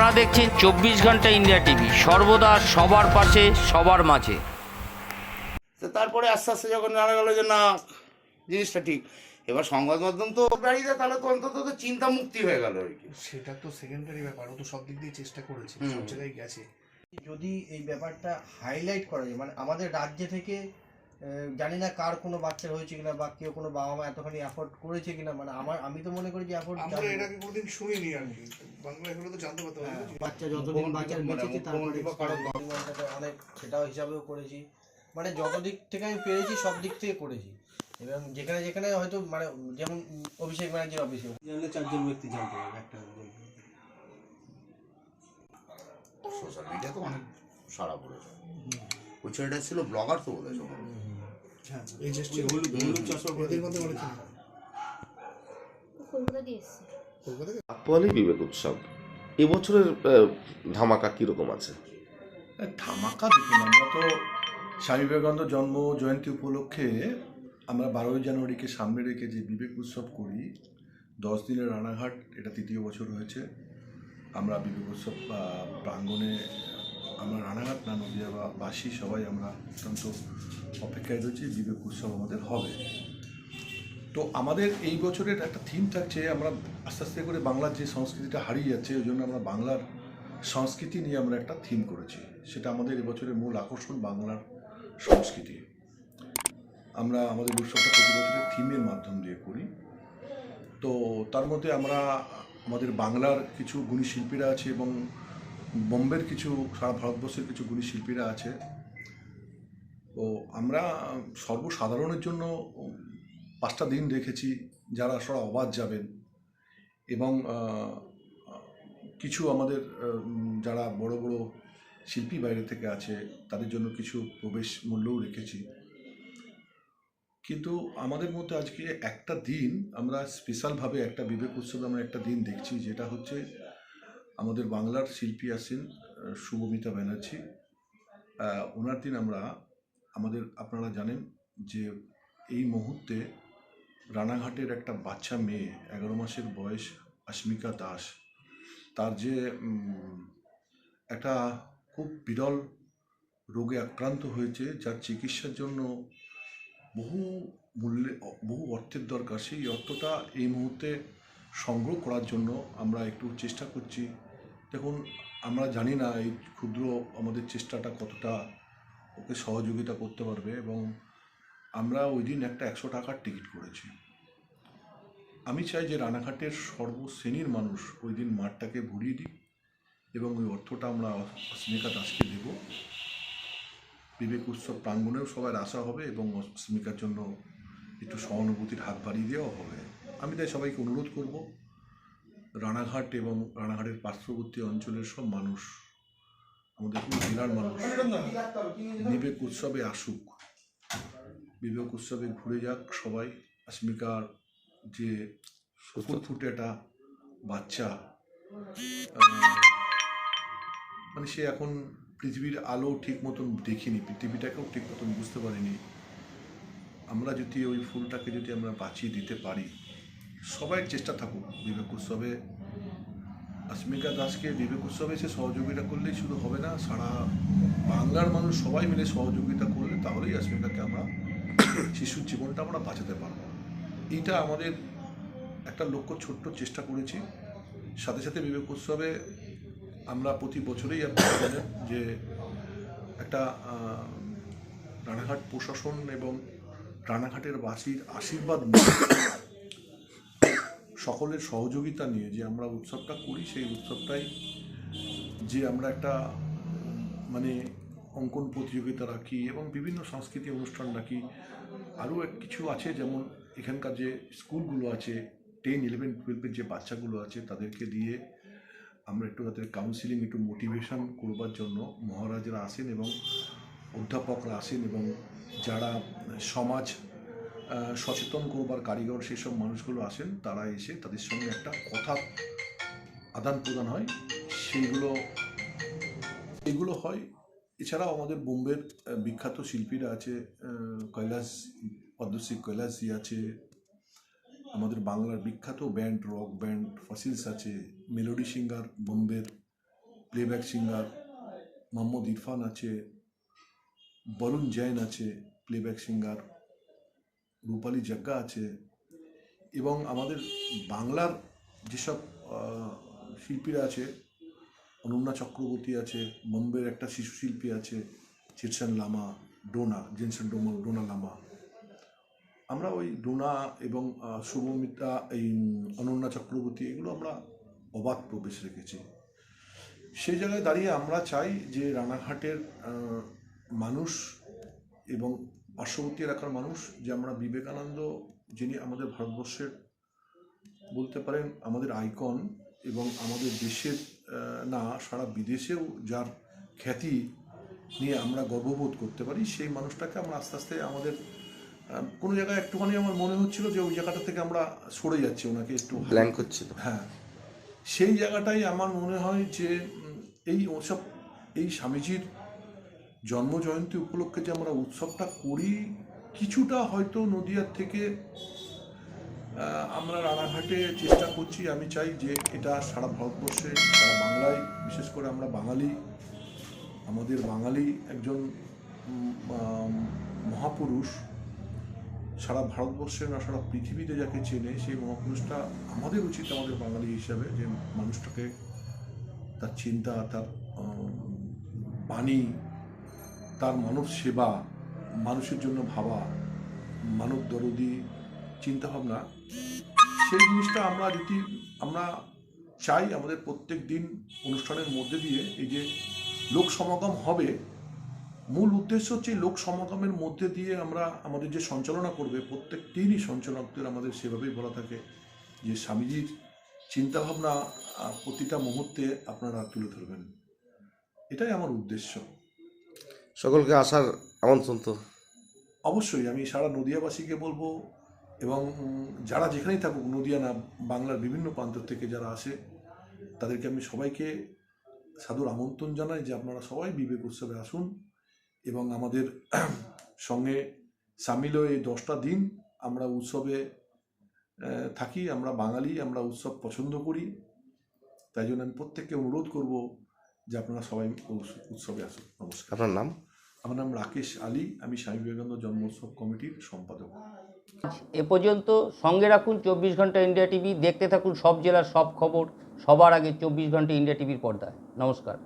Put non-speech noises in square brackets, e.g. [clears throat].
আপনারা দেখছেন চব্বিশ ঘণ্টা ইন্ডিয়া টিভি। সর্বদা সবার পাশে সবার মাঝে। তো তারপরে আস্তে আস্তে যখন জানা গেলো যে না জিনিসটা ঠিক এবার সংবাদ মাধ্যম তো দাঁড়িয়ে তাহলে তো অন্তত তো চিন্তা মুক্তি হয়ে গেল আর কি। সেটা তো সেকেন্ডারি ব্যাপার ও তো সব দিক দিয়ে চেষ্টা করেছে। সব জায়গায় গেছে। যদি এই ব্যাপারটা হাইলাইট করা যায় মানে আমাদের রাজ্য থেকে জানি না কার কোনো বাচ্চা হয়েছে কিনা বা কেউ কোনো বাবা মা এতখানি অ্যাফোর্ড করেছে কিনা মানে আমার আমি তো মনে করি যে অ্যাফোর্ড আমরা আগে কোনোদিন শুনিনি আর কি। বাংলা এগুলো তো জানতে পারতে পারি বাচ্চা যতদিন বাচ্চার বেঁচেছে কারও অনেক সেটাও হিসাবেও করেছি। মানে যত দিক থেকে আমি পেরেছি সব দিক থেকে করেছি। এবং যেখানে যেখানে হয়তো মানে যেমন অভিষেক ব্যানার্জির অফিসে জানলে চারজন ব্যক্তি জানতে পারবে একটা সোশ্যাল মিডিয়া তো অনেক সারা পড়েছে ওই ছেলেটা ছিল ব্লগার তো বলেছে। হ্যাঁ এই যে হলুদ হলুদ চশমা এদের মধ্যে অনেক কলকাতা দিয়ে এসছে কলকাতা থেকে? বিবেক উৎসব। এবছরের ধামাকা কীরকম আছে? ধামাকা দেখুন আমরা তো স্বামী বিবেকানন্দ জন্ম জয়ন্তী উপলক্ষে আমরা বারোই জানুয়ারিকে সামনে রেখে যে বিবেক উৎসব করি দশ দিনের রানাঘাট এটা তৃতীয় বছর হয়েছে। আমরা বিবেক উৎসব প্রাঙ্গণে আমরা রানাঘাট না নদীয়া বা বাসী সবাই আমরা অত্যন্ত অপেক্ষায় রয়েছি, বিবেক উৎসব আমাদের হবে। তো আমাদের এই বছরের একটা থিম থাকছে, আমরা আস্তে আস্তে করে বাংলার যে সংস্কৃতিটা হারিয়ে যাচ্ছে, ওই জন্য আমরা বাংলার সংস্কৃতি নিয়ে আমরা একটা থিম করেছি। সেটা আমাদের এবছরের মূল আকর্ষণ বাংলার সংস্কৃতি। আমরা আমাদের উৎসবটা প্রতি বছরের থিমের মাধ্যম দিয়ে করি। তো তার মধ্যে আমরা আমাদের বাংলার কিছু গুণী শিল্পীরা আছে এবং বোম্বের কিছু সারা ভারতবর্ষের কিছু গুণী শিল্পীরা আছে। তো আমরা সর্বসাধারণের জন্য পাঁচটা দিন রেখেছি যারা সরা অবাধ যাবেন এবং কিছু আমাদের যারা বড় বড় শিল্পী বাইরে থেকে আছে তাদের জন্য কিছু প্রবেশ মূল্যও রেখেছি। কিন্তু আমাদের মধ্যে আজকে একটা দিন, আমরা স্পেশালভাবে একটা বিবেক উৎসবে আমরা একটা দিন দেখছি যেটা হচ্ছে আমাদের বাংলার শিল্পী আছেন শুভমিতা ব্যানার্জি। ওনার দিন আমরা, আমাদের, আপনারা জানেন যে এই মুহূর্তে রানাঘাটের একটা বাচ্চা মেয়ে, এগারো মাসের বয়স অস্মিকা দাস, তার যে একটা খুব বিরল রোগে আক্রান্ত হয়েছে, যার চিকিৎসার জন্য বহু মূল্যে, বহু অর্থের দরকার। সেই অর্থটা এই মুহূর্তে সংগ্রহ করার জন্য আমরা একটু চেষ্টা করছি। দেখুন, আমরা জানি না এই ক্ষুদ্র আমাদের চেষ্টাটা কতটা ওকে সহযোগিতা করতে পারবে এবং আমরা ওই দিন একটা একশো টাকার টিকিট করেছি। আমি চাই যে রানাঘাটের সর্বশ্রেণীর মানুষ ওই দিন মাঠটাকে ভরিয়ে দিক এবং ওই অর্থটা আমরা অস্মিকা দাসকে দেব। বিবেক উৎসব প্রাঙ্গণেও সবার আশা হবে এবং অস্মিকার জন্য একটু সহানুভূতির হাত বাড়িয়ে দেওয়াও হবে। আমি তাই সবাইকে অনুরোধ করব রানাঘাট এবং রানাঘাটের পার্শ্ববর্তী অঞ্চলের সব মানুষ, আমাদের পুরো জেলার মানুষ বিবেক উৎসবে আসুক। বিবেক উৎসবে ঘুরে যাক সবাই। অস্মিকার যে ফুটফুটে একটা বাচ্চা মানে সে এখন পৃথিবীর আলো ঠিক মতন দেখিনি, পৃথিবীটাকেও ঠিক মতন বুঝতে পারিনি। আমরা যদি ওই ফুলটাকে যদি আমরা বাঁচিয়ে দিতে পারি সবাই চেষ্টা থাকুক বিবেক উৎসবে অস্মিকা দাসকে বিবেক উৎসবে সে সহযোগিতা করলেই শুধু হবে না, সারা বাংলার মানুষ সবাই মিলে সহযোগিতা করলে তাহলেই অস্মিকাকে আমরা শিশুর জীবনটা আমরা বাঁচাতে পারব। এইটা আমাদের একটা লক্ষ্য, ছোট্ট চেষ্টা করেছি। সাথে সাথে বিবেক উৎসবে আমরা প্রতি বছরেই আপনারা যে একটা রানাঘাট প্রশাসন এবং রানাঘাটের বাসীর আশীর্বাদ সকলের সহযোগিতা নিয়ে যে আমরা উৎসবটা করি, সেই উৎসবটাই যে আমরা একটা মানে অঙ্কন প্রতিযোগিতা রাখি এবং বিভিন্ন সাংস্কৃতিক অনুষ্ঠান রাখি। আরও কিছু আছে যেমন এখানকার যে স্কুলগুলো আছে টেন ইলেভেন টুয়েলভের যে বাচ্চাগুলো আছে, তাদেরকে দিয়ে আমরা একটু তাদের কাউন্সিলিং একটু মোটিভেশন করবার জন্য মহারাজরা আসেন এবং অধ্যাপকরা আসেন এবং যারা সমাজ সচেতন করবার কারিগর সেসব মানুষগুলো আসেন, তারা এসে তাদের সঙ্গে একটা কথা আদান প্রদান হয়। সেইগুলো, এগুলো হয়। এছাড়াও আমাদের বোম্বের বিখ্যাত শিল্পীরা আছে কৈলাস, পদ্মশ্রী কৈলাসজি আছে। আমাদের বাংলার বিখ্যাত ব্যান্ড, রক ব্যান্ড, ফসিলস আছে, মেলোডি সিঙ্গার বোম্বের, প্লেব্যাক সিঙ্গার, মোহাম্মদ ইরফান আছে, বরুণ জৈন আছে, প্লেব্যাক সিঙ্গার। রূপালী জাগ্গা আছে এবং আমাদের বাংলার যেসব শিল্পীরা আছে অনন্যা চক্রবর্তী আছে বোম্বের একটা শিশু শিল্পী আছে চিরসেন লামা ডোনা জেনসেন ডোমো ডোনা লামা। আমরা ওই ডোনা এবং আহ, শুভমিতা এই অনন্যা চক্রবর্তী এগুলো আমরা অবাধ প্রবেশ রেখেছি। সেই জায়গায় দাঁড়িয়ে আমরা চাই যে রানাঘাটের মানুষ এবং পার্শ্ববর্তী এলাকার মানুষ যে আমরা বিবেকানন্দ যিনি আমাদের ভারতবর্ষের বলতে পারেন আমাদের আইকন এবং আমাদের দেশের না সারা বিদেশেও যার খ্যাতি নিয়ে আমরা গর্ববোধ করতে পারি সেই মানুষটাকে আমরা আস্তে আস্তে আমাদের কোনো জায়গায় একটুখানি আমার মনে হচ্ছিল যে ওই জায়গাটা থেকে আমরা সরে যাচ্ছি ওনাকে একটু ব্ল্যাঙ্ক হচ্ছিল। হ্যাঁ। সেই জায়গাটাই আমার মনে হয় যে এই ওসব এই স্বামীজির জন্ম জয়ন্তী উপলক্ষে যে আমরা উৎসবটা করি, কিছুটা হয়তো নদিয়ার থেকে আমরা রানাঘাটে চেষ্টা করছি। আমি চাই যে এটা সারা ভারতবর্ষে, সারা বাংলায়, বিশেষ করে আমরা বাঙালি, আমাদের বাঙালি একজন মহাপুরুষ, সারা ভারতবর্ষে না, সারা পৃথিবীতে যাকে চেনে, সেই মহাপুরুষটা আমাদের উচিত আমাদের বাঙালি হিসাবে যে মানুষটাকে তার চিন্তা, তার বাণী তার মানব সেবা, মানুষের জন্য ভাবা, মানব দরদি, চিন্তাভাবনা, সেই জিনিসটা আমরা যদি, আমরা চাই আমাদের প্রত্যেক দিন অনুষ্ঠানের মধ্যে দিয়ে এই যে লোক সমাগম হবে, মূল উদ্দেশ্য হচ্ছে লোক সমাগমের মধ্যে দিয়ে আমরা আমাদের যে সঞ্চালনা করবে, প্রত্যেক দিনই সঞ্চালকদের আমাদের সেভাবেই বলা থাকে যে স্বামীজির চিন্তাভাবনা প্রতিটা মুহূর্তে আপনারা তুলে ধরবেন। এটাই আমার উদ্দেশ্য। সকলকে আসার আমন্ত্রণ তো। অবশ্যই আমি সারা নদিয়াবাসীকে বলব এবং যারা যেখানেই থাকুক নদিয়া না বাংলার বিভিন্ন প্রান্ত থেকে যারা আসে তাদেরকে আমি সবাইকে সাধুর আমন্ত্রণ জানাই যে আপনারা সবাই বিবেক উৎসবে আসুন এবং আমাদের [clears throat] সঙ্গে সামিল হয়ে এই দশটা দিন আমরা উৎসবে থাকি আমরা বাঙালি আমরা উৎসব পছন্দ করি। তাই জন্য আমি প্রত্যেককে অনুরোধ করব যে আপনারা সবাই উৎসবে আসুন। নমস্কার। আপনার নাম? আমার নাম রাকেশ আলী, আমি স্বামী বিবেকানন্দ জন্মোৎসব কমিটির সম্পাদক। এ পর্যন্ত সঙ্গে রাখুন চব্বিশ ঘণ্টা ইন্ডিয়া টিভি, দেখতে থাকুন সব জেলার সব খবর, সবার আগে চব্বিশ ঘণ্টা ইন্ডিয়া টিভির পর্দায়। নমস্কার।